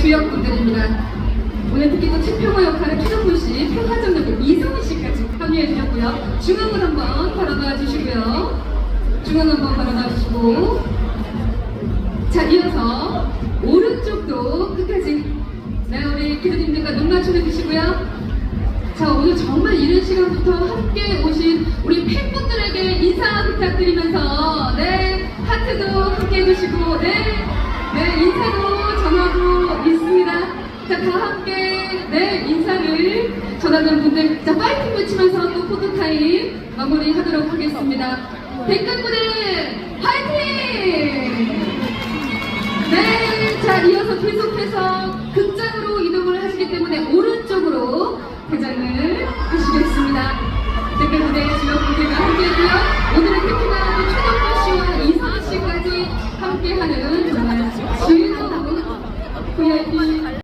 주역분들입니다. 오늘 특히 또 최평호 역할을 최덕훈 씨, 평화점 역을 이성희 씨까지 합류해 주셨고요. 중앙을 한번 바라봐 주시고요. 중앙 한번 바라봐 주시고. 자, 이어서 오른쪽도 끝까지. 네, 우리 기도님들과 눈 맞춰 주시고요. 자, 오늘 정말 이른 시간부터 함께 오신 우리 팬분들에게 인사 부탁드리면서, 네, 하트도 함께 해주시고, 네, 네, 인사도 네, 인사를 전하는 분들, 자, 파이팅 외치면서 또 포토타임 마무리 하도록 하겠습니다. 백근분들, 파이팅! 네, 자 이어서 계속해서 극장으로 이동을 하시기 때문에 오른쪽으로 개장을 하시겠습니다. 무대 주역 무대가 함께했고요. 오늘은 특히나 또 최덕호 씨와 이성희 씨까지 함께하는 정말 즐거운 VIP